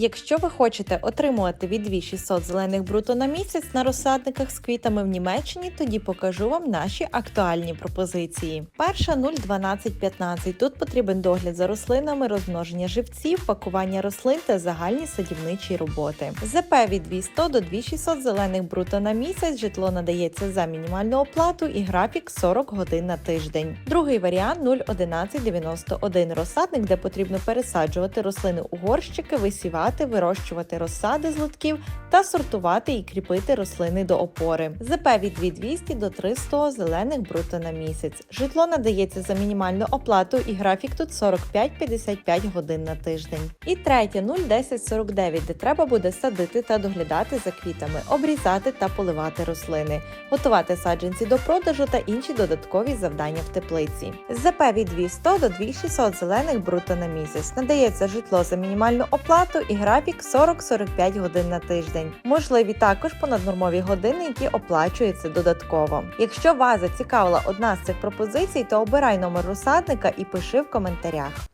Якщо ви хочете отримувати від 2600 зелених бруто на місяць на розсадниках з квітами в Німеччині, тоді покажу вам наші актуальні пропозиції. Перша 01215. Тут потрібен догляд за рослинами, розмноження живців, пакування рослин та загальні садівничі роботи. ЗП від 200 до 2600 зелених бруто на місяць. Житло надається за мінімальну оплату і графік 40 годин на тиждень. Другий варіант 01191 розсадник, де потрібно пересаджувати рослини у горщики, висівати, вирощувати розсади з лотків та сортувати і кріпити рослини до опори. ЗП від 2200 до 300 зелених бруто на місяць. Житло надається за мінімальну оплату і графік тут 45-55 годин на тиждень. І третє 01049, де треба буде садити та доглядати за квітами, обрізати та поливати рослини, готувати саджанці до продажу та інші додаткові завдання в теплиці. ЗП від 200 до 2600 зелених бруто на місяць. Надається житло за мінімальну оплату і графік 40-45 годин на тиждень. Можливі також понаднормові години, які оплачуються додатково. Якщо вас зацікавила одна з цих пропозицій, то обирай номер розсадника і пиши в коментарях.